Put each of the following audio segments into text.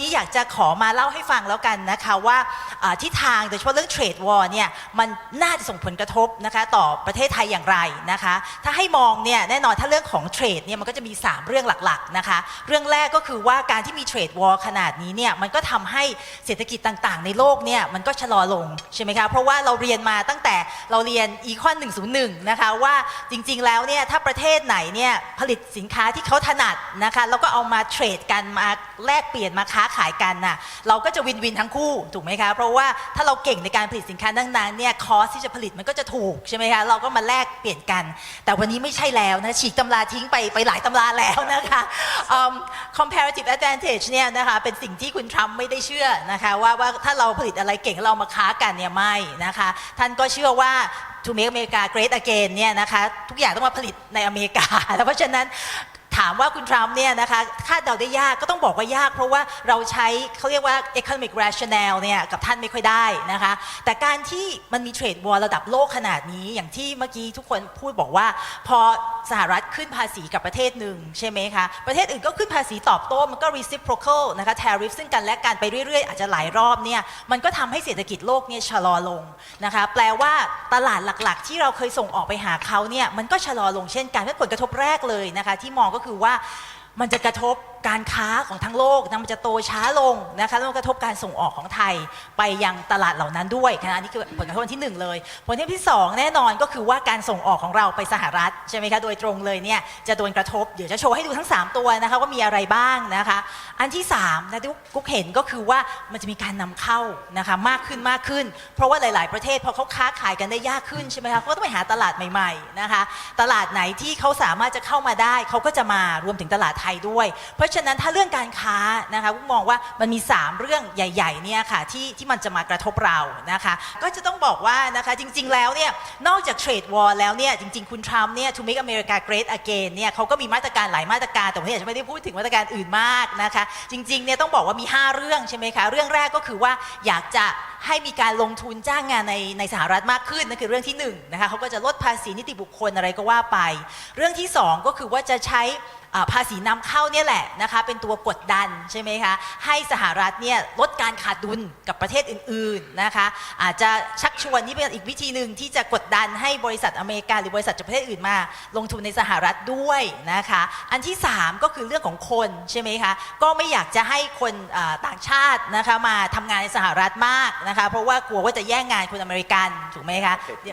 นี้อยากจะขอมาเล่าให้ฟังแล้วกันนะคะว่าทิศทางโดยเฉพาะเรื่องเทรดวอร์เนี่ยมันน่าจะส่งผลกระทบนะคะต่อประเทศไทยอย่างไรนะคะ ถ้าให้มองเนี่ยแน่นอนถ้าเรื่องของเทรดเนี่ยมันก็จะมี 3 เรื่องหลักๆนะคะเรื่องแรกก็คือว่าการที่มีเทรดวอร์ขนาดนี้เนี่ยมันก็ทำให้เศรษฐกิจต่างๆ ในโลกเนี่ยมันก็ชะลอลงใช่ไหมคะเพราะว่าเราเรียนมาตั้งแต่เราเรียนอีคอน101นะคะว่าจริงๆแล้วเนี่ยถ้าประเทศไหนเนี่ยผลิตสินค้าที่เขาถนัดนะคะแล้วก็เอามาเทรดกันมาแลกเปลี่ยนมาค้าขายกันน่ะเราก็จะวินวินทั้งคู่ถูกไหมคะเพราะว่าถ้าเราเก่งในการผลิตสินค้านั้นๆเนี่ยคอสที่จะผลิตมันก็จะถูกใช่ไหมคะเราก็มาแลกเปลี่ยนกัน แต่วันนี้ไม่ใช่แล้วนะฉีกตำราทิ้งไปไปหลายตำราแล้วนะคะ comparative advantage เนี่ยนะคะเป็นสิ่งที่คุณทรัมป์ไม่ได้เชื่อนะคะว่าว่าถ้าเราผลิตอะไรเก่งเรามาค้ากันเนี่ยไม่นะคะท่านก็เชื่อว่า to make America great again เนี่ยนะคะทุกอย่างต้องมาผลิตในอเมริกาแล้วเพราะฉะนั้น ถามว่าคุณทรัมป์เนี่ยนะคะคาดเดาได้ยากก็ต้องบอกว่ายาก เพราะว่าเราใช้เขาเรียกว่า economic rationale เนี่ยกับท่านไม่ค่อยได้นะคะ แต่การที่มันมีเทรดวอร์ระดับโลกขนาดนี้ อย่างที่เมื่อกี้ทุกคนพูดบอกว่า พอสหรัฐขึ้นภาษีกับประเทศหนึ่งใช่ไหมคะ ประเทศอื่นก็ขึ้นภาษีตอบโต้มันก็ reciprocal นะคะ tariff ซึ่งกันและกันไปเรื่อยๆ อาจจะหลายรอบเนี่ยมันก็ทำให้เศรษฐกิจโลกเนี่ยชะลอลงนะคะแปลว่าตลาดหลักๆ ที่เราเคยส่งออกไปหาเขาเนี่ยมันก็ชะลอลงเช่นกันเพราะผลกระทบแรกเลยนะคะที่มองก็คือว่ามันจะกระทบการค้าของทั้งโลกนะมันจะโตช้าลงนะคะแล้วมันกระทบการส่งออกของไทยไปยังตลาดเหล่านั้นด้วยนะคะอันนี้คือผลกระทบอันที่หนึ่งเลย ผลกระทบที่สองแน่นอนก็คือว่าการส่งออกของเราไปสหรัฐใช่ไหมคะโดยตรงเลยเนี่ยจะโดนกระทบเดี๋ยวจะโชว์ให้ดูทั้ง 3 ตัวนะคะว่ามีอะไรบ้างนะคะ อันที่3นะที่กุ๊กเห็นก็คือว่ามันจะมีการนำเข้านะคะมากขึ้นมากขึ้น เพราะว่าหลาย ๆ ประเทศพอเขาค้าขายกันได้ยากขึ้นใช่ไหมคะเขาก็ต้องไปหาตลาดใหม่ ๆ นะคะ ตลาดไหนที่เขาสามารถจะเข้ามาได้เขาก็จะมารวมถึงตลาดไทยด้วยเพราะฉะนั้นถ้าเรื่องการค้านะคะก็มองว่ามันมี 3 เรื่องใหญ่ๆเนี่ยค่ะที่ที่มันจะมากระทบเรานะคะก็จะต้องบอกว่านะคะจริงๆแล้วเนี่ยนอกจากเทรดวอร์แล้วเนี่ยจริงๆคุณทรัมป์เนี่ย to make America great again เนี่ยเขาก็มีมาตรการหลายมาตรการแต่วันนี้อาจจะไม่ได้พูดถึงมาตรการอื่นมากนะคะจริงๆเนี่ยต้องบอกว่ามี 5 เรื่องใช่ไหมคะเรื่องแรกก็คือว่าอยากจะ ให้มีการลงทุนจ้างงานในในสหรัฐมากขึ้นนั่นคือเรื่องที่1นงนะคะเขาก็จะลดภาษีนิติบุคคลอะไรก็ว่าไป เรื่องที่ 2 ก็คือว่าจะใช้ภาษีนำเข้าเนี่ยแหละนะคะเป็นตัวกดดันใช่ไหมคะให้สหรัฐเนี่ยลดการขาดดุลกับประเทศอื่นๆนะคะอาจจะชักชวนนี่เป็นอีกวิธีหนึ่งที่จะกดดันให้บริษัทอเมริกาหรือบริษัทจากประเทศอื่นมา ลงทุนในสหรัฐด้วยนะคะอันที่ 3 ก็คือเรื่องของคนใช่ไหมคะก็ไม่อยากจะให้คนต่างชาตินะคะมาทำงานในสหรัฐมากนะคะ เพราะว่ากลัวว่าจะแย่งงานคนอเมริกันถูกไหมคะเศรษฐี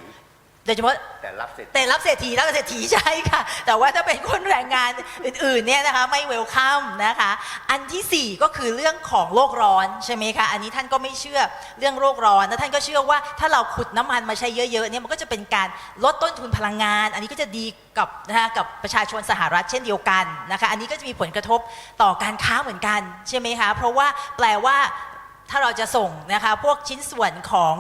โดยเฉพาะ แต่รับเสร็จ แต่รับเศรษฐีรับเศรษฐีใช่ค่ะ แต่ว่าถ้าเป็นคนแรงงานอื่นๆเนี่ยนะคะไม่เวลคัมนะคะ อันที่ 4 ก็คือเรื่องของโลกร้อนใช่ไหมคะอันนี้ท่านก็ไม่เชื่อเรื่องโลกร้อนแล้วท่านก็เชื่อว่าถ้าเราขุดน้ำมันมาใช้เยอะๆเนี่ยมันก็จะเป็นการลดต้นทุนพลังงาน อันนี้ก็จะดีกับนะคะกับประชาชนสหรัฐเช่นเดียวกันนะคะอันนี้ก็จะมีผลกระทบต่อการค้าเหมือนกันใช่ไหมคะเพราะว่าแปลว่า ถ้าเราจะส่งนะคะพวกชิ้นส่วนของ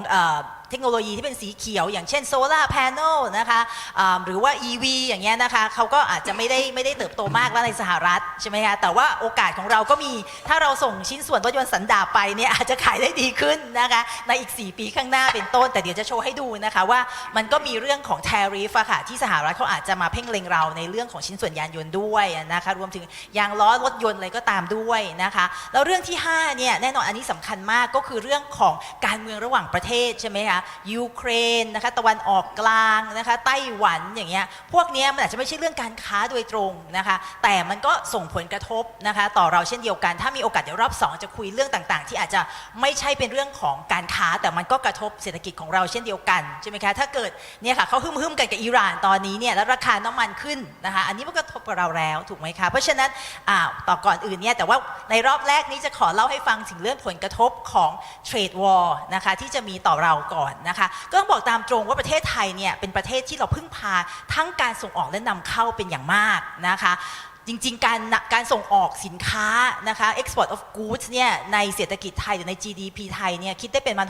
เทคโนโลยีที่เป็นสีเขียว อย่างเช่นโซลาร์แผงนะคะอ่าหรือว่า EV อย่างเงี้ยนะคะเขาก็อาจจะไม่ได้ไม่ได้เติบโตมากแล้วในสหรัฐใช่ไหมคะแต่ว่าโอกาสของเราก็มีถ้าเราส่งชิ้นส่วนรถยนต์สันดาปไปเนี่ยอาจจะขายได้ดีขึ้นนะคะในอีก 4 ปีข้างหน้าเป็นต้น แต่เดี๋ยวจะโชว์ให้ดูนะคะว่ามันก็มีเรื่องของ tariff อะค่ะที่สหรัฐเขาอาจจะมาเพ่งเล็งเราในเรื่องของชิ้นส่วนยานยนต์ด้วยนะคะรวมถึงยางล้อรถยนต์อะไรก็ตามด้วยนะคะแล้วเรื่องที่5เนี่ยแน่นอนอันนี้สำคัญมากก็คือเรื่องของการเมืองระหว่างประเทศใช่ไหมคะยูเครนนะคะตะวันออกกลางนะคะไต้หวันอย่างเงี้ยพวกเนี้ยมันอาจจะไม่ใช่เรื่องการค้าโดยตรงนะคะแต่มันก็ส่งผลกระทบนะคะต่อเราเช่นเดียวกัน ถ้ามีโอกาสเดี๋ยวรอบ 2 จะคุยเรื่องต่างๆ ที่อาจจะไม่ใช่เป็นเรื่องของการค้า แต่มันก็กระทบเศรษฐกิจของเราเช่นเดียวกันใช่ไหมคะถ้าเกิดเนี่ยค่ะเขาหึ่มๆกันกับอิหร่านตอนนี้เนี่ยแล้วราคาน้ำมันขึ้นนะคะอันนี้มันก็กระทบกับเราแล้วถูกไหมคะเพราะฉะนั้นอ่าต่อก่อนอื่นเนี่ยแต่ว่าในรอบแรกนี้จะขอเล่าให้ฟังถึงเรื่องผลกระทบของเทรดวอร์นะคะที่จะมีต่อเราก่อนนะคะก็ต้องบอกตามตรงว่าประเทศไทยเนี่ยเป็นประเทศที่เราพึ่งพาทั้งการส่งออกและนำเข้าเป็นอย่างมากนะคะจริง ๆ การการส่งออกสินค้านะคะ export of goods เนี่ยในเศรษฐกิจไทยหรือใน GDP ไทยเนี่ยคิดได้เป็นประมาณ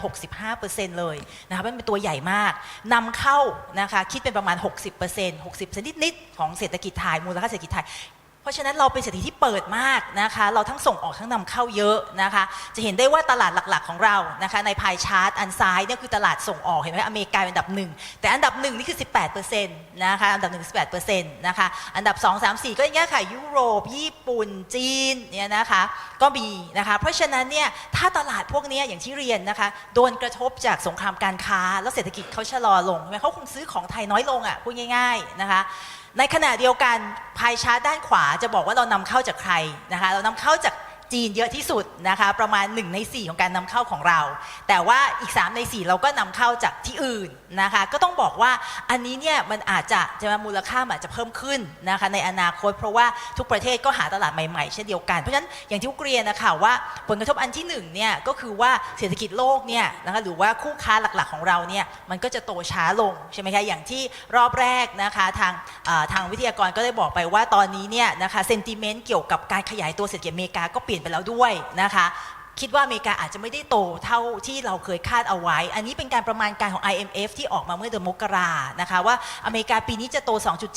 65%เลยนะคะมันเป็นตัวใหญ่มากนำเข้านะคะคิดเป็นประมาณ 60% 60%นิด ๆ ของเศรษฐกิจไทยมูลค่าเศรษฐกิจไทย เพราะฉะนั้นเราเป็นเศรษฐกิจที่เปิดมากนะคะ เราทั้งส่งออกทั้งนำเข้าเยอะนะคะ จะเห็นได้ว่าตลาดหลักๆของเรานะคะในพายชาร์ตอันซ้ายเนี่ยคือตลาดส่งออกเห็นไหมอเมริกาเป็นอันดับหนึ่งแต่อันดับหนึ่งนี่คือ 18%นะคะอันดับหนึ่ง18%นะคะอันดับ 2 3 4 ก็อย่างเงี้ยค่ะยุโรปญี่ปุ่นจีนเนี่ยนะคะก็มีนะคะเพราะฉะนั้นเนี่ยถ้าตลาดพวกนี้อย่างที่เรียนนะคะโดนกระทบจากสงครามการค้า แล้วเศรษฐกิจเขาชะลอลงใช่ไหมเขาคงซื้อของไทยน้อยลงอะพูดง่ายๆนะคะ ในขณะเดียวกันพายชาร์ตด้านขวาจะบอกว่าเรานำเข้าจากใครนะคะเรานำเข้าจาก จีนเยอะที่สุดนะคะประมาณ 1 ใน 4 ของการนำเข้าของเรา แต่ว่าอีก 3 ใน 4 เราก็นำเข้าจากที่อื่นนะคะก็ต้องบอกว่าอันนี้เนี่ยมันอาจจะจะมูลค่าอาจจะเพิ่มขึ้นนะคะในอนาคต เพราะว่าทุกประเทศก็หาตลาดใหม่ๆ เช่นเดียวกัน เพราะฉะนั้นอย่างที่เรียนนะคะว่าผลกระทบอันที่หนึ่งเนี่ยก็คือว่าเศรษฐกิจโลกเนี่ยนะคะหรือว่าคู่ค้าหลักๆของเราเนี่ยมันก็จะโตช้าลงใช่ไหมคะอย่างที่รอบแรกนะคะทางทางวิทยากรก็ได้บอกไปว่าตอนนี้เนี่ยนะคะเซนติเมนต์เกี่ยวกับการขยายตัวเศรษฐกิจอเมริกาก็เปลี่ยนไปแล้วด้วยนะคะ คิดว่าอเมริกาอาจจะไม่ได้โตเท่าที่เราเคยคาดเอาไว้ อันนี้เป็นการประมาณการของ IMF ที่ออกมาเมื่อเดือนมกรานะคะว่าอเมริกาปีนี้จะโต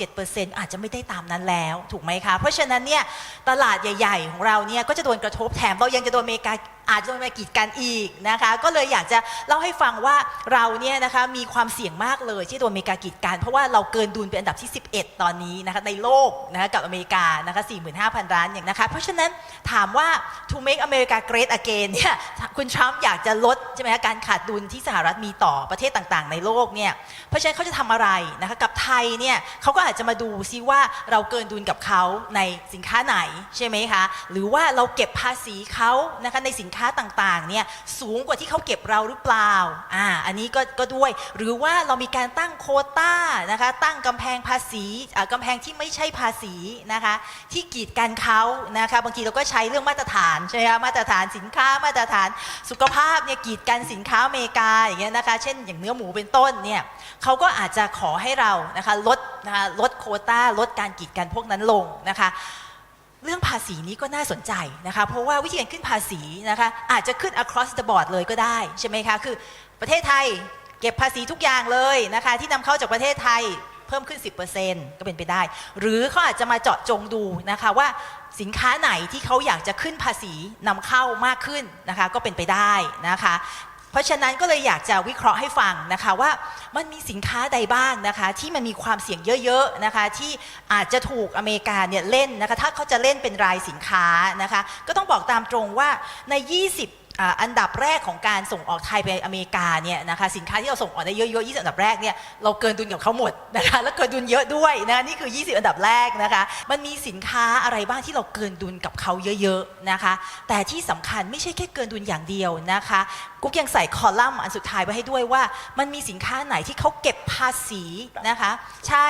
2.7%อาจจะไม่ได้ตามนั้นแล้วถูกไหมคะ เพราะฉะนั้นเนี่ยตลาดใหญ่ ๆ ของเราเนี่ยก็จะโดนกระทบแถมเรายังจะโดนอเมริกา อาจจะมากีดกันอีกนะคะ ก็เลยอยากจะเล่าให้ฟังว่าเราเนี่ยนะคะมีความเสี่ยงมากเลยที่โดนอเมริกากีดกัน เพราะว่าเราเกินดุลเป็นอันดับที่ 11 ตอนนี้นะคะในโลกนะคะกับอเมริกานะคะ45,000 ล้านอย่างนะคะ เพราะฉะนั้นถามว่า to make America great again เนี่ยคุณทรัมป์อยากจะลดใช่ไหมคะการขาดดุลที่สหรัฐมีต่อประเทศต่างๆ ในโลกเนี่ยเพราะฉะนั้นเขาจะทำอะไรนะคะกับไทยเนี่ยเขาก็อาจจะมาดูซิว่าเราเกินดุลกับเขาในสินค้าไหนใช่ไหมคะหรือว่าเราเก็บภาษีเขานะคะในสินค้าต่างๆเนี่ยสูงกว่าที่เขาเก็บเราหรือเปล่าอ่าอันนี้ก็ก็ด้วย หรือว่าเรามีการตั้งโคต้านะคะตั้งกำแพงภาษีอ่ากำแพงที่ไม่ใช่ภาษีนะคะที่กีดกันเขานะคะบางทีเราก็ใช้เรื่องมาตรฐานใช่ไหมคะมาตรฐานสินค้ามาตรฐานสุขภาพเนี่ยกีดกันสินค้าอเมริกาอย่างเงี้ยนะคะเช่นอย่างเนื้อหมูเป็นต้นเนี่ยเขาก็อาจจะขอให้เรานะคะลดนะคะลดโคต้าลดการกีดกันพวกนั้นลงนะคะ เรื่องภาษีนี้ก็น่าสนใจนะคะ เพราะว่าวิธีการขึ้นภาษีนะคะอาจจะขึ้น across the board เลยก็ได้ใช่ไหมคะ คือประเทศไทยเก็บภาษีทุกอย่างเลยนะคะที่นำเข้าจากประเทศไทยเพิ่มขึ้น 10%ก็เป็นไปได้ หรือเขาอาจจะมาเจาะจงดูนะคะว่าสินค้าไหนที่เขาอยากจะขึ้นภาษีนำเข้ามากขึ้นนะคะก็เป็นไปได้นะคะ เพราะฉะนั้นก็เลยอยากจะวิเคราะห์ให้ฟังนะคะว่ามันมีสินค้าใดบ้างนะคะ ที่มันมีความเสี่ยงเยอะๆนะคะที่อาจจะถูกอเมริกาเนี่ยเล่นนะคะถ้าเขาจะเล่นเป็นรายสินค้านะคะ ก็ต้องบอกตามตรงว่าใน 20 อันดับแรกของการส่งออกไทยไปอเมริกาเนี่ยนะคะสินค้าที่เราส่งออกได้เยอะๆ20 อันดับแรกเนี่ยเราเกินดุลกับเขาหมดนะคะแล้วเกินดุลเยอะด้วยนะนี่คือ 20 อันดับแรกนะคะ มันมีสินค้าอะไรบ้างที่เราเกินดุลกับเขาเยอะๆนะคะ แต่ที่สำคัญไม่ใช่แค่เกินดุลอย่างเดียวนะคะกุ๊กยังใส่คอลัมน์อันสุดท้ายไว้ให้ด้วยว่า มันมีสินค้าไหนที่เขาเก็บภาษีนะคะ ใช่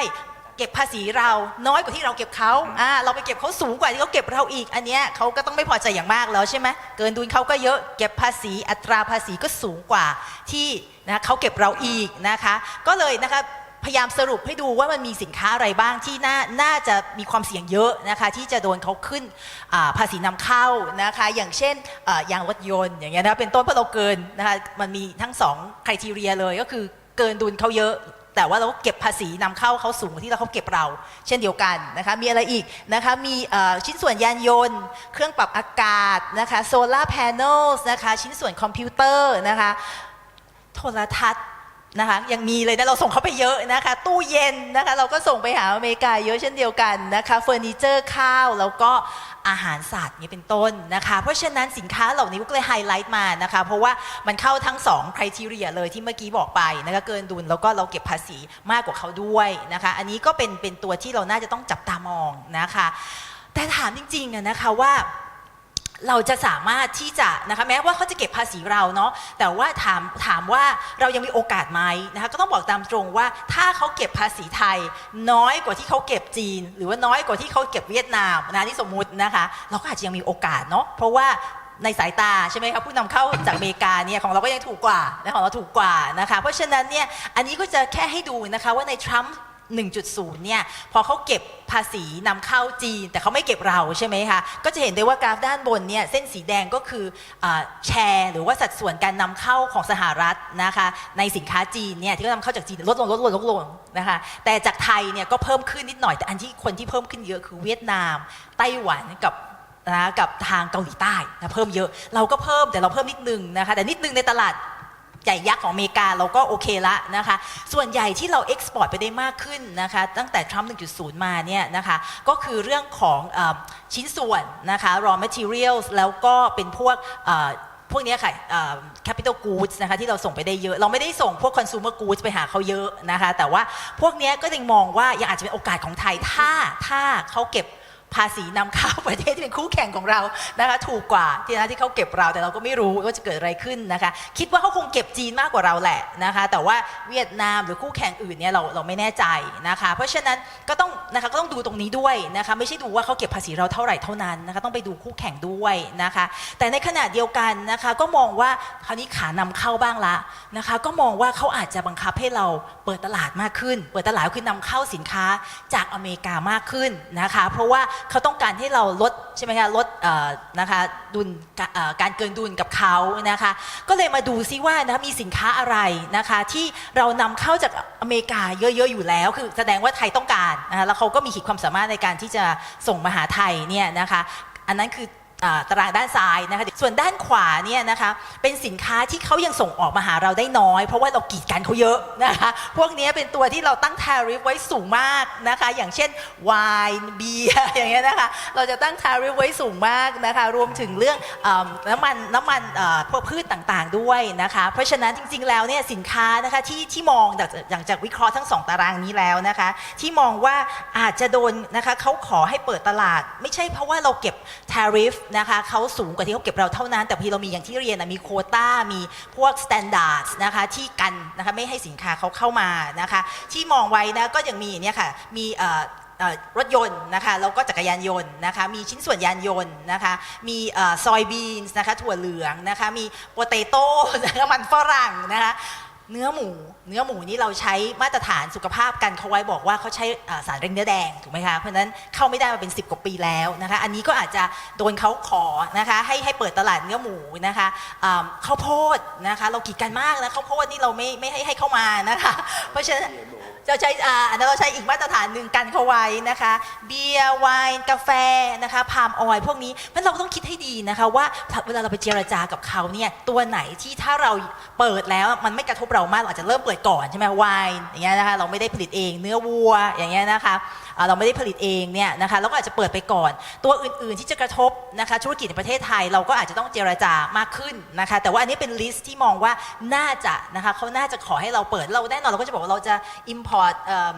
เก็บภาษีเราน้อยกว่าที่เราเก็บเขาอ่าเราไปเก็บเขาสูงกว่าที่เขาเก็บเราอีก อันเนี้ยเขาก็ต้องไม่พอใจอย่างมากแล้วใช่ไหมเกินดุลเขาก็เยอะเก็บภาษีอัตราภาษีก็สูงกว่าที่นะเขาเก็บเราอีกนะคะ ก็เลยนะคะพยายามสรุปให้ดูว่ามันมีสินค้าอะไรบ้างที่น่าน่าจะมีความเสี่ยงเยอะนะคะที่จะโดนเขาขึ้นอ่าภาษีนำเข้านะคะอย่างเช่นเอ่อยางรถยนต์อย่างเงี้ยนะเป็นต้นเพราะเราเกินนะคะมันมีทั้งสองคุณทีเรียเลยก็คือเกินดุลเขาเยอะ แต่ว่าเราก็เก็บภาษีนำเข้าเขาสูงกว่าที่เราเขาเก็บเรา เช่นเดียวกันนะคะมีอะไรอีกนะคะมีชิ้นส่วนยานยนต์ เครื่องปรับอากาศนะคะโซลาร์แผงนะคะชิ้นส่วนคอมพิวเตอร์นะคะโทรทัศน์ นะคะยังมีเลยนะเราส่งเขาไปเยอะนะคะ ตู้เย็นนะคะ เราก็ส่งไปหาอเมริกาเยอะเช่นเดียวกันนะคะเฟอร์นิเจอร์ข้าวแล้วก็อาหารสัตว์นี่เป็นต้นนะคะ เพราะฉะนั้นสินค้าเหล่านี้ก็เลยไฮไลท์มานะคะ เพราะว่ามันเข้าทั้ง2คุณทีเรียเลยที่เมื่อกี้บอกไปนะคะเกินดุลแล้วก็เราเก็บภาษีมากกว่าเขาด้วยนะคะ อันนี้ก็เป็นเป็นตัวที่เราน่าจะต้องจับตามองนะคะ แต่ถามจริงๆนะคะว่า เราจะสามารถที่จะนะคะแม้ว่าเขาจะเก็บภาษีเราเนาะแต่ว่าถามถามว่าเรายังมีโอกาสไหมนะคะก็ต้องบอกตามตรงว่าถ้าเขาเก็บภาษีไทย น้อยกว่าที่เขาเก็บจีน หรือว่าน้อยกว่าที่เขาเก็บเวียดนามนะที่สมมุตินะคะเราก็อาจจะยังมีโอกาสเนาะเพราะว่าในสายตาใช่ไหมคะผู้นำเข้าจากอเมริกาเนี่ยของเราก็ยังถูกกว่านะของเราถูกกว่านะคะเพราะฉะนั้นเนี่ยอันนี้ก็จะแค่ให้ดูนะคะว่าในทรัมป์ 1.0 เนี่ย พอเขาเก็บภาษีนำเข้าจีน แต่เขาไม่เก็บเราใช่ไหมคะ ก็จะเห็นได้ว่ากราฟด้านบนเนี่ย เส้นสีแดงก็คืออแชร์ หรือว่าสัดส่วนการนำเข้าของสหรัฐนะคะ ในสินค้าจีนเนี่ยที่เขานำเข้าจากจีนลดลงลดลงลดลงนะคะ แต่จากไทยเนี่ยก็เพิ่มขึ้นนิดหน่อย แต่อันที่คนที่เพิ่มขึ้นเยอะคือเวียดนาม ไต้หวันกับนะกับทางเกาหลีใต้นะเพิ่มเยอะ เราก็เพิ่มแต่เราเพิ่มนิดนึงนะคะ แต่นิดนึงในตลาด ใหญ่ยักษ์ของอเมริกาเราก็โอเคละนะคะ ส่วนใหญ่ที่เราเอ็กซ์พอร์ตไปได้มากขึ้นนะคะ ตั้งแต่ทรัมป์1.0 มาเนี่ยนะคะ ก็คือเรื่องของอชิ้นส่วนนะคะ raw materials แล้วก็เป็นพวกพวกนี้ค่ะ capital goods นะคะที่เราส่งไปได้เยอะ เราไม่ได้ส่งพวก consumer goods ไปหาเขาเยอะนะคะ แต่ว่าพวกนี้ก็ยังมองว่ายังอาจจะเป็นโอกาสของไทยถ้าถ้าเขาเก็บ ภาษีนำเข้าประเทศที่เป็นคู่แข่งของเรานะคะถูกกว่าที่นะที่เขาเก็บเราแต่เราก็ไม่รู้ว่าจะเกิดอะไรขึ้นนะคะ คิดว่าเขาคงเก็บจีนมากกว่าเราแหละนะคะ แต่ว่าเวียดนามหรือคู่แข่งอื่นเนี่ยเราเราไม่แน่ใจนะคะ เพราะฉะนั้นก็ต้องนะคะก็ต้องดูตรงนี้ด้วยนะคะ ไม่ใช่ดูว่าเขาเก็บภาษีเราเท่าไหร่เท่านั้นนะคะต้องไปดูคู่แข่งด้วยนะคะ แต่ในขณะเดียวกันนะคะก็มองว่าคราวนี้ขานำเข้าบ้างละนะคะ ก็มองว่าเขาอาจจะบังคับให้เราเปิดตลาดมากขึ้น เปิดตลาดคือนำเข้าสินค้าจากอเมริกามากขึ้นนะคะ เพราะว่าเขาต้องการให้เราลดใช่ไหมคะลดนะคะดุลการเกินดุลกับเขานะคะก็เลยมาดูซิว่านะมีสินค้าอะไรนะคะที่เรานำเข้าจากอเมริกาเยอะๆอยู่แล้ว คือแสดงว่าไทยต้องการนะคะแล้วเขาก็มีขีดความสามารถในการที่จะส่งมาหาไทยเนี่ยนะคะอันนั้นคือ ตารางด้านซ้ายนะคะส่วนด้านขวาเนี่ยนะคะเป็นสินค้าที่เขายังส่งออกมาหาเราได้น้อย เพราะว่าเรากีดกันเขาเยอะนะคะพวกนี้เป็นตัวที่เราตั้ง tariff ไว้สูงมากนะคะอย่างเช่นไวน์เบียร์อย่างเงี้ยนะคะเราจะตั้ง tariff ไว้สูงมากนะคะรวมถึงเรื่องน้ำมันน้ำมันพวกพืชต่างๆด้วยนะคะเพราะฉะนั้นจริงๆแล้วเนี่ยสินค้านะคะที่ที่มองจากอย่างจากวิเคราะห์ทั้งสองตารางนี้แล้วนะคะที่มองว่าอาจจะโดนนะคะเขาขอให้เปิดตลาด ไม่ใช่เพราะว่าเราเก็บ tariff นะคะเขาสูงกว่าที่เขาเก็บเราเท่านั้น แต่พี่เรามีอย่างที่เรียนนะมีโควต้ามีพวก standards นะคะที่กันนะคะไม่ให้สินค้าเขาเข้ามานะคะที่มองไว้นะก็ยังมีเนี่ยค่ะมีรถยนต์นะคะแล้วก็จักรยานยนต์นะคะมีชิ้นส่วนยานยนต์นะคะมีซอยบีนส์นะคะถั่วเหลืองนะคะมีโปเตโต้นะคะมันฝรั่งนะคะ เนื้อหมู เนื้อหมูนี่เราใช้มาตรฐานสุขภาพกันเขาไว้บอกว่าเขาใช้สารเร่งเนื้อแดงถูกไหมคะเพราะนั้นเข้าไม่ได้มาเป็น 10 กว่าปีแล้วนะคะอันนี้ก็อาจจะโดนเขาขอนะคะให้ให้เปิดตลาดเนื้อหมูนะคะอ่าข้าวโพดนะคะเรากีดกันมากนะข้าวโพดนี่เราไม่ไม่ให้ให้เข้ามานะคะเพราะฉะนั้น จะใช้อ่าอันนั้นเราใช้อีกมาตรฐานหนึ่งกันเขาไว้นะคะ เบียร์ไวน์กาแฟนะคะพามออยพวกนี้เพราะฉะนั้นเราต้องคิดให้ดีนะคะว่าเวลาเราไปเจรจากับเขาเนี่ยตัวไหนที่ถ้าเราเปิดแล้วมันไม่กระทบเรามากเราอาจจะเริ่มเปิดก่อนใช่ไหมไวน์อย่างเงี้ยนะคะเราไม่ได้ผลิตเองเนื้อวัวอย่างเงี้ยนะคะ เราไม่ได้ผลิตเองเนี่ยนะคะเราก็อาจจะเปิดไปก่อน ตัวอื่นๆที่จะกระทบนะคะธุรกิจในประเทศไทยเราก็อาจจะต้องเจรจามากขึ้นนะคะแต่ว่าอันนี้เป็นลิสต์ที่มองว่าน่าจะนะคะเขาน่าจะขอให้เราเปิดเราแน่นอนเราก็จะบอกว่าเราจะ import เอ่อ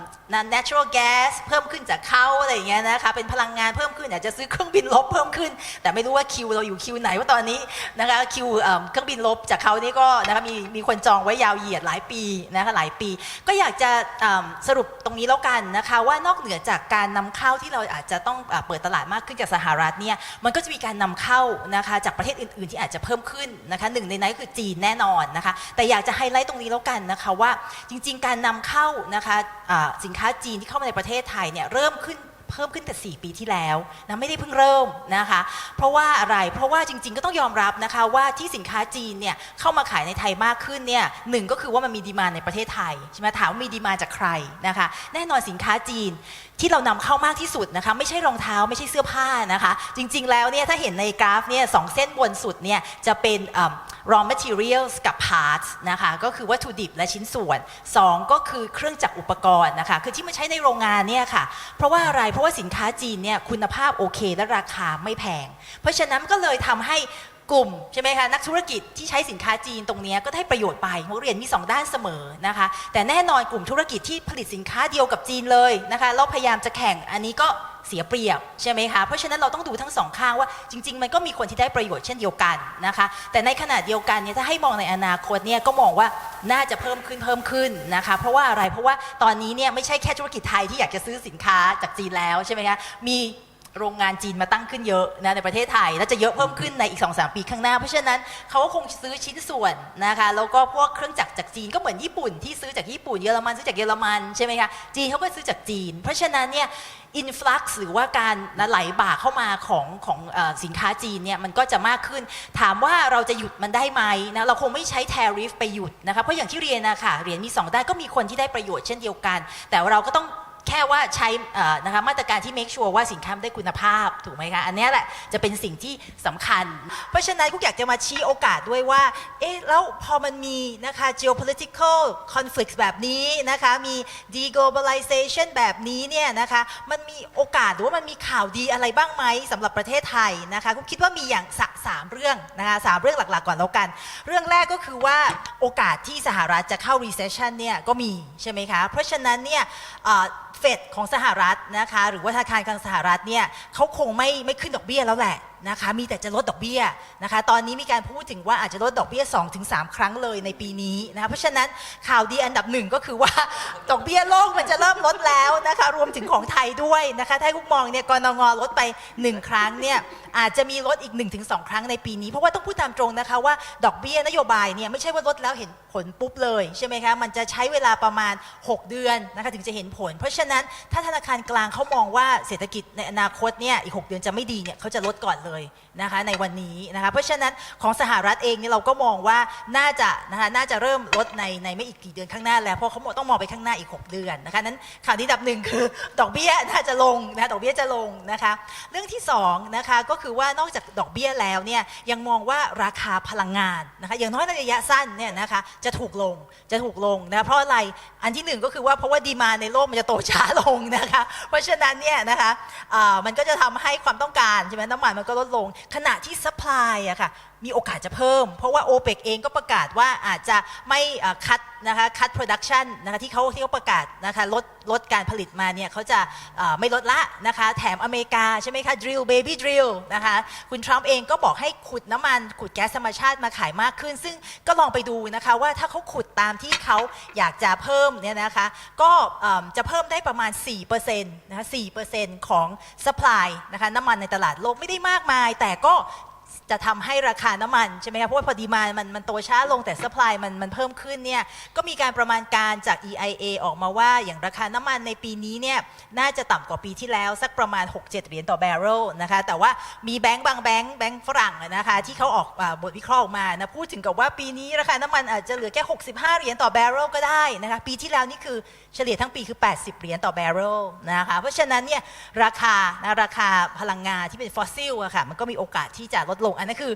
natural gas เพิ่มขึ้นจากเขาอะไรอย่างเงี้ยนะคะเป็นพลังงานเพิ่มขึ้นอาจจะซื้อเครื่องบินลบเพิ่มขึ้น แต่ไม่รู้ว่าคิวเราอยู่คิวไหนว่าตอนนี้นะคะคิวเอิ่มเครื่องบินลบจากเขานี่ก็นะคะมีมีคนจองไว้ยาวเหยียดหลายปีนะคะหลายปี ก็อยากจะเอิ่มสรุปตรงนี้แล้วกันนะคะว่านอกเหนือจากจากการนำเข้าที่เราอาจจะต้องเปิดตลาดมากขึ้นจากสหรัฐเนี่ยมันก็จะมีการนำเข้านะคะจากประเทศอื่นๆที่อาจจะเพิ่มขึ้นนะคะหนึ่งในนั้นคือจีนแน่นอนนะคะแต่อยากจะไฮไลท์ตรงนี้แล้วกันนะคะว่าจริงๆ การนำเข้านะคะสินค้าจีนที่เข้ามาในประเทศไทยเนี่ยเริ่มขึ้นเพิ่มขึ้นแต่ 4 ปีที่แล้วนะไม่ได้เพิ่งเริ่มนะคะ เพราะว่าอะไรเพราะว่าจริง ๆ ก็ต้องยอมรับนะคะว่าที่สินค้าจีนเนี่ยเข้ามาขายในไทยมากขึ้นเนี่ยหนึ่งก็คือว่ามันมีดีมานในประเทศไทยใช่ไหมถามว่ามีดีมานจากใครนะคะ แน่นอนสินค้าจีน ที่เรานำเข้ามากที่สุดนะคะไม่ใช่รองเท้าไม่ใช่เสื้อผ้านะคะ จริงๆแล้วเนี่ยถ้าเห็นในกราฟเนี่ยสองเส้นบนสุดเนี่ยจะเป็นเอิ่ม raw materials กับ parts นะคะก็คือวัตถุดิบและชิ้นส่วน 2 ก็คือเครื่องจักรอุปกรณ์นะคะคือที่มาใช้ในโรงงานเนี่ยค่ะเพราะว่าอะไรเพราะว่าสินค้าจีนเนี่ยคุณภาพโอเคและราคาไม่แพง เพราะฉะนั้นก็เลยทำให้ กลุ่มใช่ไหมคะนักธุรกิจที่ใช้สินค้าจีนตรงนี้ก็ได้ประโยชน์ไปหัวเรียนมี 2 ด้านเสมอนะคะ แต่แน่นอนกลุ่มธุรกิจที่ผลิตสินค้าเดียวกับจีนเลยนะคะแล้วพยายามจะแข่งอันนี้ก็เสียเปรียบใช่ไหมคะเพราะฉะนั้นเราต้องดูทั้งสองข้างว่าจริง ๆ มันก็มีคนที่ได้ประโยชน์เช่นเดียวกันนะคะแต่ในขณะเดียวกันเนี่ยถ้าให้มองในอนาคตเนี่ยก็มองว่าน่าจะเพิ่มขึ้นเพิ่มขึ้นนะคะเพราะว่าอะไรเพราะว่าตอนนี้เนี่ยไม่ใช่แค่ธุรกิจไทยที่อยากจะซื้อสินค้าจากจีนแล้วใช่ไหมคะมี โรงงานจีนมาตั้งขึ้นเยอะนะในประเทศไทยและจะเยอะเพิ่มขึ้นในอีก2อสปีข้างหน้า เพราะฉะนั้นเขาก็คงซื้อชิ้นส่วนนะคะแล้วก็พวกเครื่องจักรจากจีนก็เหมือนญี่ปุ่นที่ซื้อจากญี่ปุ่นเยอรมันซื้อจากเยอรมันใช่ไหมคะจีนเขาก็ซื้อจากจีน เพราะฉะนั้นเนี่ยอินฟลักซ์หรือว่าการนะไหลบ่าเข้ามาของของอสินค้าจีนเนี่ยมันก็จะมากขึ้น ถามว่าเราจะหยุดมันได้ไหมนะเราคงไม่ใช้ tariff ไปหยุดนะคะเพราะอย่างที่เรียนนะคะเรียนมีสองด้านก็มีคนที่ได้ประโยชน์เช่นเดียวกัน แต่เราก็ต้อง แค่ว่าใช้นะคะมาตรการที่ make sure ว่าสินค้าได้คุณภาพถูกไหมคะอันนี้แหละจะเป็นสิ่งที่สำคัญ เพราะฉะนั้นกุ๊กอยากจะมาชี้โอกาสด้วยว่าเอ๊ะแล้วพอมันมีนะคะ geopolitical Conflict แบบนี้นะคะมี deglobalization แบบนี้เนี่ยนะคะมันมีโอกาสหรือว่ามันมีข่าวดีอะไรบ้างไหมสำหรับประเทศไทยนะคะกุ๊กคิดว่ามีอย่างสะสามเรื่องนะคะสามเรื่องหลักๆก่อนแล้วกัน เรื่องแรกก็คือว่าโอกาสที่สหรัฐจะเข้า recession เนี่ยก็มีใช่ไหมคะเพราะฉะนั้นเนี่ยเฟดของสหรัฐนะคะ หรือว่าธนาคารกลางสหรัฐเนี่ยเขาคงไม่ไม่ขึ้นดอกเบี้ยแล้วแหละ นะคะมีแต่จะลดดอกเบี้ยนะคะ ตอนนี้มีการพูดถึงว่าอาจจะลดดอกเบี้ย 2-3 ครั้งเลยในปีนี้นะคะเพราะฉะนั้นข่าวดีอันดับหนึ่งก็คือว่าดอกเบี้ยโลกมันจะเริ่มลดแล้วนะคะรวมถึงของไทยด้วยนะคะถ้าคุกมองเนี่ยกรงงลดไป 1 ครั้งเนี่ยอาจจะมีลดอีก 1-2 ครั้งในปีนี้ เพราะว่าต้องพูดตามตรงนะคะว่าดอกเบี้ยนโยบายเนี่ยไม่ใช่ว่าลดแล้วเห็นผลปุ๊บเลยใช่ไหมคะมันจะใช้เวลาประมาณ 6 เดือนนะคะถึงจะเห็นผล เพราะฉะนั้นถ้าธนาคารกลางเขามองว่าเศรษฐกิจในอนาคตเนี่ยอีก 6 เดือนจะไม่ดีเนี่ยเขาจะลดก่อนเลยนะคะในวันนี้นะคะเพราะฉะนั้นของสหรัฐเองเนี่ยเราก็มองว่าน่าจะนะคะน่าจะเริ่มลดในในไม่อีกกี่เดือนข้างหน้าแล้วเพราะเขาต้องมองไปข้างหน้าอีก 6 เดือนนะคะนั้นข่าวที่ดับหนึ่งคือดอกเบี้ยน่าจะลงนะคะดอกเบี้ยจะลงนะคะเรื่องที่สองนะคะก็คือว่านอกจากดอกเบี้ยแล้วเนี่ยยังมองว่าราคาพลังงานนะคะอย่างน้อยในระยะสั้นเนี่ยนะคะจะถูกลงจะถูกลงนะคะเพราะอะไรอันที่หนึ่งก็คือว่าเพราะว่าดีมาในโลกมันจะโตช้าลงนะคะเพราะฉะนั้นเนี่ยนะคะมันก็จะทำให้ความต้องการใช่ไหมน้ำมันมันก็ลดลง ขณะที่ supply อะค่ะ มีโอกาสจะเพิ่ม เพราะว่า OPEC เองก็ประกาศว่าอาจจะไม่คัดนะคะคัด production นะคะที่เขาที่เขาประกาศนะคะลดลดการผลิตมาเนี่ยเขาจะาไม่ลดละนะคะแถมอเมริกาใช่ไหมคะ drill baby drill นะคะคุณทรัมป์เองก็บอกให้ขุดน้ำมันขุดแก๊สธรรมชาติมาขายมากขึ้น ซึ่งก็ลองไปดูนะคะว่าถ้าเขาขุดตามที่เขาอยากจะเพิ่มเนี่ยนะคะก็จะเพิ่มได้ประมาณ 4%นะคะ4%ของ supply นะคะน้ำมันในตลาดโลกไม่ได้มากมาย แต่ก็ จะทำให้ราคาน้ำมันใช่ไหมคะเพราะว่าพอดีมามันมันโตช้าลงแต่ supply มันมันเพิ่มขึ้นเนี่ยก็มีการประมาณการจาก EIA ออกมาว่าอย่างราคาน้ำมันในปีนี้เนี่ยน่าจะต่ำกว่าปีที่แล้วสักประมาณ 6-7 เหรียญต่อแบเรลนะคะแต่ว่ามีแบงก์บางแบงก์แบงก์ฝรั่งนะคะที่เขาออกอบทวิเคราะห์ออกมานะพูดถึงกับว่าปีนี้ราคาน้ำมันอาจจะเหลือแค่ 65 เหรียญต่อแบเรลก็ได้นะคะปีที่แล้วนี่คือเฉลี่ยทั้งปีคือ 80 เหรียญต่อแบเรลนะคะเพราะฉะนั้นเนี่ยราคานะราคาพลังงานที่เป็นฟอสซิลอะค่ะมันก็มีโอกาสที่จะลดลงอันนั้นคือ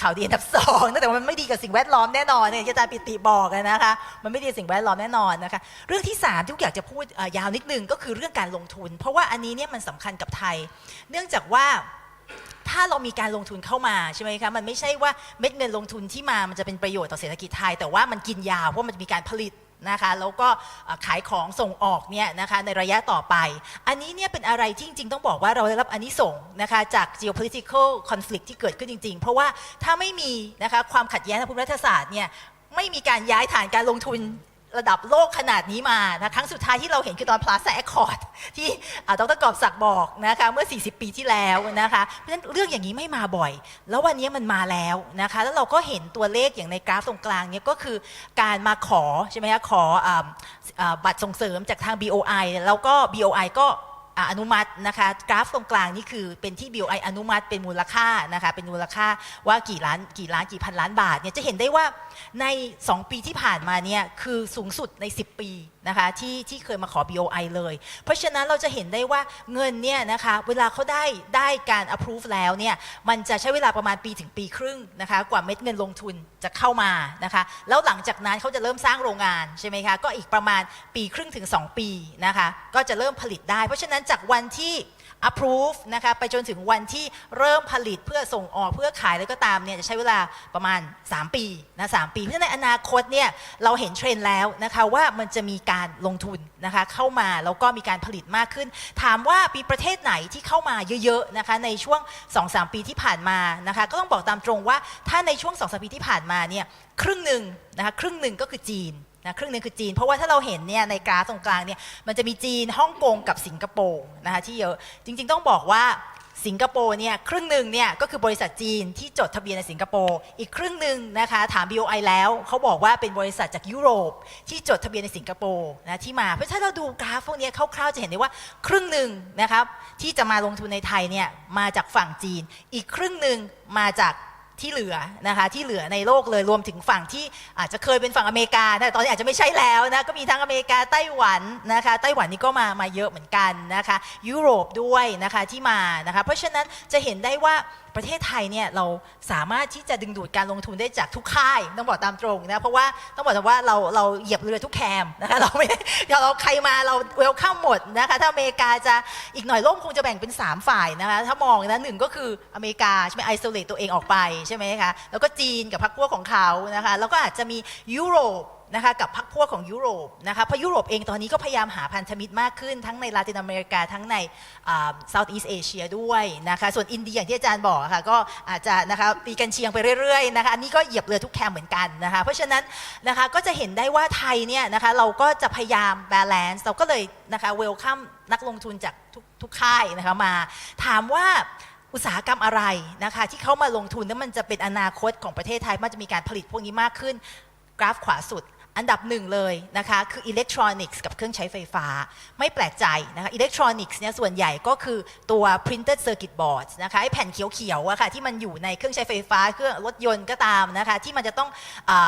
ข่าวดีอันดับสองแต่ว่ามันไม่ดีกับสิ่งแวดล้อมแน่นอนเนี่ยอาจารย์ปิติบอกนะคะ มันไม่ดีกับสิ่งแวดล้อมแน่นอนนะคะ เรื่องที่สามที่อยากจะพูดยาวนิดนึงก็คือเรื่องการลงทุน เพราะว่าอันนี้เนี่ยมันสำคัญกับไทย เนื่องจากว่าถ้าเรามีการลงทุนเข้ามาใช่ไหมคะมันไม่ใช่ว่าเม็ดเงินลงทุนที่มามันจะเป็นประโยชน์ต่อเศรษฐกิจไทย แต่ว่ามันกินยาวเพราะมันมีการผลิต นะคะแล้วก็ขายของส่งออกเนี่ยนะคะในระยะต่อไป อันนี้เนี่ยเป็นอะไรที่จริง ๆ ต้องบอกว่าเราได้รับอันนี้ส่งนะคะจาก geopolitical conflict ที่เกิดขึ้นจริง ๆ เพราะว่าถ้าไม่มีนะคะความขัดแย้งทางภูมิรัฐศาสตร์เนี่ยไม่มีการย้ายฐานการลงทุน ระดับโลกขนาดนี้มานะครั้งสุดท้ายที่เราเห็นคือตอน Plaza Accord ที่ดรกอบศักดิ์บอกนะคะเมื่อ 40 ปีที่แล้วนะคะเพราะฉะนั้นเรื่องอย่างนี้ไม่มาบ่อย แล้ววันนี้มันมาแล้วนะคะแล้วเราก็เห็นตัวเลขอย่างในกราฟตรงกลางเนี่ยก็คือการมาขอใช่ไหมคะขออบัตรส่งเสริมจากทาง BOI แล้วก็ BOI ก็อ่าอนุมัตินะคะกราฟตรงกลางนี่คือเป็นที่ BOI อนุมัติเป็นมูลค่านะคะเป็นมูลค่าว่ากี่ล้านกี่ล้านกี่พันล้านบาทเนี่ยจะเห็นได้ว่า ใน 2 ปีที่ผ่านมาเนี่ยคือสูงสุดใน 10 ปีนะคะที่ที่เคยมาขอ BOI เลย เพราะฉะนั้นเราจะเห็นได้ว่าเงินเนี่ยนะคะเวลาเขาได้ได้การ approve แล้วเนี่ยมันจะใช้เวลาประมาณปีถึงปีครึ่งนะคะกว่าเม็ดเงินลงทุนจะเข้ามานะคะแล้วหลังจากนั้นเขาจะเริ่มสร้างโรงงานใช่ไหมคะก็อีกประมาณปีครึ่งถึง 2 ปีนะคะก็จะเริ่มผลิตได้ เพราะฉะนั้นจากวันที่ approve นะคะไปจนถึงวันที่เริ่มผลิตเพื่อส่งออกเพื่อขายแล้วก็ตามเนี่ยจะใช้เวลาประมาณ 3 ปีนะสปี เพราะฉะนั้นในอนาคตเนี่ยเราเห็นเทรนด์แล้วนะคะว่ามันจะมีการลงทุนนะคะเข้ามาแล้วก็มีการผลิตมากขึ้น ถามว่ามีประเทศไหนที่เข้ามาเยอะๆนะคะในช่วง 2-3 ปีที่ผ่านมานะคะก็ต้องบอกตามตรงว่าถ้าในช่วง 2-3 ปีที่ผ่านมาเนี่ยครึ่งหนึ่งนะคะครึ่งหนึ่งก็คือจีน นะครึ่งหนึ่งคือจีน เพราะว่าถ้าเราเห็นเนี่ยในกราฟตรงกลางเนี่ยมันจะมีจีนฮ่องกงกับสิงคโปร์นะคะที่เยอะจริง ๆ ต้องบอกว่าสิงคโปร์เนี่ยครึ่งหนึ่งเนี่ยก็คือบริษัทจีนที่จดทะเบียนในสิงคโปร์อีกครึ่งหนึ่งนะคะถาม BOI แล้วเขาบอกว่าเป็นบริษัทจากยุโรปที่จดทะเบียนในสิงคโปร์นะที่มาเพราะฉะนั้นเราดูกราฟพวกนี้คร่าวๆจะเห็นได้ว่าครึ่งหนึ่งนะครับที่จะมาลงทุนในไทยเนี่ยมาจากฝั่งจีน อีกครึ่งหนึ่งมาจาก ที่เหลือนะคะที่เหลือในโลกเลยรวมถึงฝั่งที่อาจจะเคยเป็นฝั่งอเมริกาแต่ตอนนี้อาจจะไม่ใช่แล้วนะก็มีทั้งอเมริกาไต้หวันนะคะไต้หวันนี่ก็มามาเยอะเหมือนกันนะคะยุโรปด้วยนะคะที่มานะคะเพราะฉะนั้นจะเห็นได้ว่า ประเทศไทยเนี่ยเราสามารถที่จะดึงดูดการลงทุนได้จากทุกค่ายต้องบอกตามตรงนะเพราะว่าต้องบอกว่าเราเราเหยียบเรือทุกแคมนะคะเราไม่เราใครมาเราเวลคัมหมดนะคะถ้าอเมริกาจะอีกหน่อยโลกคงจะแบ่งเป็น 3 ฝ่ายนะคะถ้ามองนะหนึ่งก็คืออเมริกาใช่ไหมไอโซเลตตัวเองออกไปใช่ไหมคะแล้วก็จีนกับพรรคพวกของเขานะคะแล้วก็อาจจะมียุโรป นะคะกับพรรคพวกของยุโรปนะคะเพราะยุโรปเองตอนนี้ก็พยายามหาพันธมิตรมากขึ้น ทั้งในลาตินอเมริกาทั้งในเซาท์อีสเอเชียด้วยนะคะส่วนอินเดียอย่างที่อาจารย์บอกะค่ะก็อาจจะนะคะตีกันเชียงไปเรื่อยๆนะคะอันนี้ก็เหยียบเรือทุกแคมเหมือนกันนะคะเพราะฉะนั้นนะคะก็จะเห็นได้ว่าไทยเนี่ยนะคะเราก็จะพยายามบาลานซ์เราก็เลยนะคะเวลคัมนักลงทุนจากทุกทุกค่ายนะคะมาถามว่าอุตสาหกรรมอะไรนะคะที่เขามาลงทุนแล้วมันจะเป็นอนาคตของประเทศไทยมันจะมีการผลิตพวกนี้มากขึ้นกราฟขวาสุด อันดับหนึ่งเลยนะคะคืออิเล็กทรอนิกส์กับเครื่องใช้ไฟฟ้า ไม่แปลกใจนะคะอิเล็กทรอนิกส์เนี่ยส่วนใหญ่ก็คือตัว printed circuit board นะคะไอแผ่นเขียวๆอะค่ะที่มันอยู่ในเครื่องใช้ไฟฟ้าเครื่องรถยนต์ก็ตามนะคะที่มันจะต้อง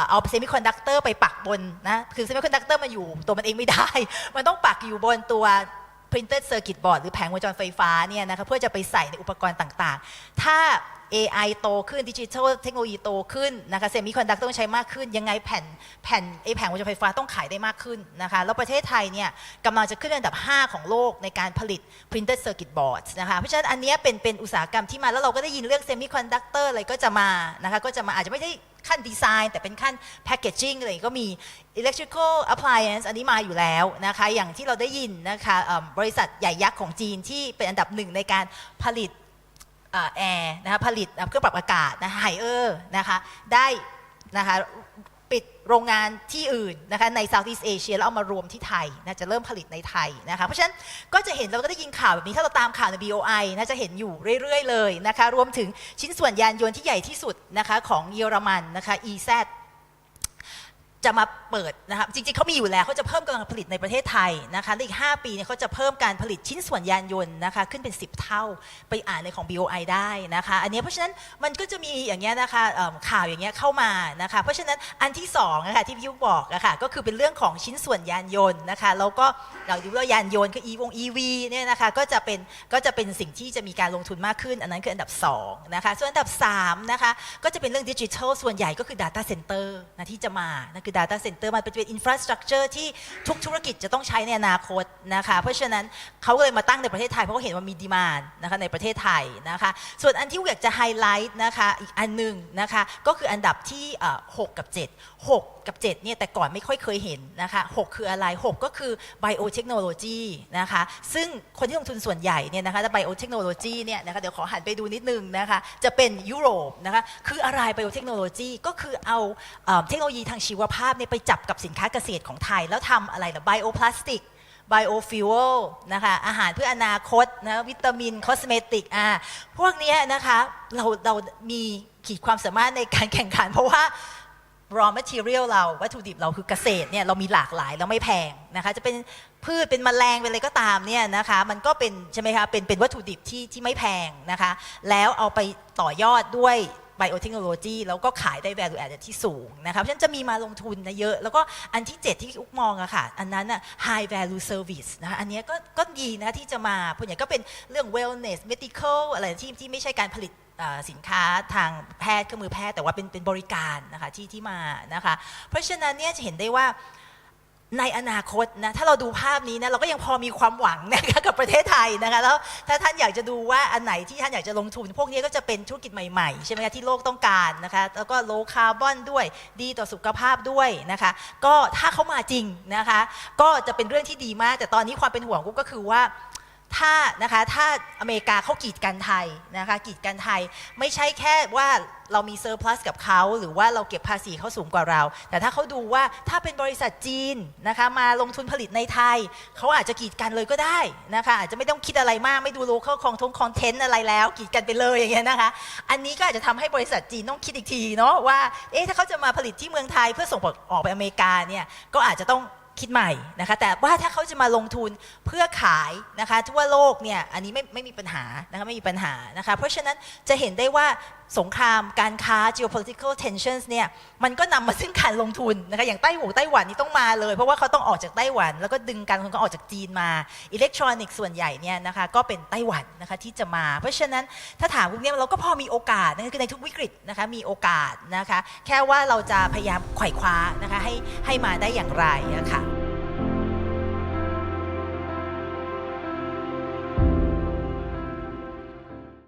เอาเซมิคอนดักเตอร์ไปปักบนนะคือเซมิคอนดักเตอร์มันอยู่ตัวมันเองไม่ได้ มันต้องปักอยู่บนตัว printed circuit board หรือแผงวงจรไฟฟ้าเนี่ยนะคะเพื่อจะไปใส่ในอุปกรณ์ต่างๆ ถ้า AI โตขึ้นดิจิทัลเทคโนโลยีโตขึ้นนะคะเซมิคอนดักต้องใช้มากขึ้น ยังไงแผ่นแผ่นไอแผงวงจรไฟฟ้าต้องขายได้มากขึ้นนะคะแล้วประเทศไทยเนี่ยกำลังจะขึ้นอันดับ 5 ของโลกในการผลิต printed circuit boards นะคะเพราะฉะนั้นอันนี้เป็นเป็นอุตสาหกรรมที่มาแล้วเราก็ได้ยินเรื่องเซมิคอนดักเตอร์อะไรก็จะมานะคะก็จะมาอาจจะไม่ได้ ขั้นดีไซน์ แต่เป็นขั้นแพคเกจจิ้งอะไรก็มี electrical appliance อันนี้มาอยู่แล้วนะคะ อย่างที่เราได้ยินนะคะบริษัทใหญ่ยักษ์ของจีนที่เป็นอันดับหนึ่งในการผลิตแอร์นะคะผลิตเครื่องปรับอากาศนะไฮเออร์นะคะได้นะคะ โรงงานที่อื่นนะคะใน Southeast Asia แล้วเอามารวมที่ไทยนะจะเริ่มผลิตในไทยนะคะเพราะฉะนั้นก็จะเห็นเราก็ได้ยินข่าวแบบนี้ถ้าเราตามข่าวใน BOI นะจะเห็นอยู่เรื่อย ๆ เลยนะคะรวมถึงชิ้นส่วนยานยนต์ที่ใหญ่ที่สุดนะคะของเยอรมันนะคะ EZ จะมาเปิดนะคะจริงๆเขามีอยู่แล้วเขาจะเพิ่มกำลังผลิตในประเทศไทยนะคะในอีก 5 ปีเนี่ยเขาจะเพิ่มการผลิตชิ้นส่วนยานยนต์นะคะขึ้นเป็น 10 เท่าไปอ่านในของ BOI ได้นะคะอันนี้เพราะฉะนั้นมันก็จะมีอย่างเงี้ยนะคะข่าวอย่างเงี้ยเข้ามานะคะเพราะฉะนั้นอันที่2นะคะที่พี่ยุบอกนะคะก็คือเป็นเรื่องของชิ้นส่วนยานยนต์นะคะแล้วก็เราดูว่ายานยนต์คือ e วง EV เนี่ยนะคะก็จะเป็นก็จะเป็นสิ่งที่จะมีการลงทุนมากขึ้น อันนั้นคืออันดับ2นะคะส่วนอันดับ3นะคะก็จะเป็นเรื่องดิจิทัลส่วนใหญ่ก็คือ Data Center นะที่จะมานั่นคือ Data Center มันเป็นอินฟราสตรักเจอร์ที่ทุกธุรกิจจะต้องใช้ในอนาคตนะคะ เพราะฉะนั้นเขาเลยมาตั้งในประเทศไทย เพราะเขาเห็นว่ามีดีมานนะคะในประเทศไทยนะคะ ส่วนอันที่อยากจะไฮไลท์นะคะอีกอันหนึ่งนะคะก็คืออันดับที่ 6 กับ 7 6 กับ 7 เนี่ยแต่ก่อนไม่ค่อยเคยเห็นนะคะ6คืออะไร 6 ก็คือ biotechnology นะคะ ซึ่งคนที่ลงทุนส่วนใหญ่เนี่ยนะคะ biotechnology เนี่ยนะคะเดี๋ยวขอหันไปดูนิดนึงนะคะจะเป็นยุโรปนะคะคืออะไร biotechnology ก็คือเอาเอ่อเทคโนโลยีทางชีวภาพเนี่ยไปจับกับสินค้าเกษตรของไทย แล้วทำอะไรล่ะ bioplastic biofuel นะคะอาหารเพื่ออนาคตนะวิตามินคอสเมติกอะพวกนี้นะคะเราเรามีขีดความสามารถในการแข่งขัน เพราะว่า raw material เราวัตถุดิบเราคือเกษตรเนี่ยเรามีหลากหลายแล้วไม่แพงนะคะจะเป็นพืชเป็นแมลงเป็นอะไรก็ตามเนี่ยนะคะมันก็เป็นใช่ไหมคะเป็นเป็นวัตถุดิบที่ที่ไม่แพงนะคะแล้วเอาไปต่อยอดด้วย biotechnology แล้วก็ขายได้ value added ที่สูงนะคะเพราะฉะนั้นจะมีมาลงทุนนะเยอะ แล้วก็อันที่ 7 ที่อุกมองอะค่ะ อันนั้นอะ high value service นะคะอันนี้ก็ก็ดีนะที่จะมาเพราะอย่างก็เป็นเรื่อง wellness medical อะไรที่ที่ไม่ใช่การผลิตสินค้าทางแพทย์เครื่องมือแพทย์แต่ว่าเป็นเป็นบริการนะคะที่ที่มานะคะเพราะฉะนั้นเนี่ยจะเห็นได้ว่า ในอนาคตนะถ้าเราดูภาพนี้นะเราก็ยังพอมีความหวังนะคะกับประเทศไทยนะคะแล้วถ้าท่านอยากจะดูว่าอันไหนที่ท่านอยากจะลงทุน พวกนี้ก็จะเป็นธุรกิจใหม่ๆใช่ไหมคะที่โลกต้องการนะคะแล้วก็โลคาร์บอนด้วยดีต่อสุขภาพด้วยนะคะก็ถ้าเขามาจริงนะคะก็จะเป็นเรื่องที่ดีมาก แต่ตอนนี้ความเป็นห่วงกุ๊กก็คือว่า ถ้านะคะถ้าอเมริกาเขากีดกันไทยนะคะกีดกันไทยไม่ใช่แค่ว่าเรามีเซอร์พลัสกับเขาหรือว่าเราเก็บภาษีเขาสูงกว่าเรา แต่ถ้าเขาดูว่าถ้าเป็นบริษัทจีนนะคะมาลงทุนผลิตในไทย เขาอาจจะกีดกันเลยก็ได้นะคะอาจจะไม่ต้องคิดอะไรมากไม่ดูโลเคอลคองทงคอนเทนต์อะไรแล้ว กีดกันไปเลยอย่างเงี้ยนะคะอันนี้ก็อาจจะทำให้บริษัทจีนต้องคิดอีกทีเนาะว่าเอ๊ะถ้าเขาจะมาผลิตที่เมืองไทยเพื่อส่งออกไปอเมริกาเนี่ยก็อาจจะต้อง คิดใหม่นะคะแต่ว่าถ้าเขาจะมาลงทุนเพื่อขายนะคะทั่วโลกเนี่ยอันนี้ไม่ไม่มีปัญหานะคะไม่มีปัญหานะคะเพราะฉะนั้นจะเห็นได้ว่าสงครามการค้า geopolitical tensions เนี่ยมันก็นำมาซึ่งการลงทุนนะคะอย่างไต้หวันไต้หวันนี่ต้องมาเลย เพราะว่าเขาต้องออกจากไต้หวัน แล้วก็ดึงการลงทุนก็ออกจากจีนมาอิเล็กทรอนิกส์ส่วนใหญ่เนี่ยนะคะก็เป็นไต้หวันนะคะที่จะมา เพราะฉะนั้นถ้าถามพวกนี้เราก็พอมีโอกาสนะคะคือในทุกวิกฤตนะคะมีโอกาสนะคะแค่ว่าเราจะพยายามไขว่คว้านะคะให้ให้มาได้อย่างไรอะคะ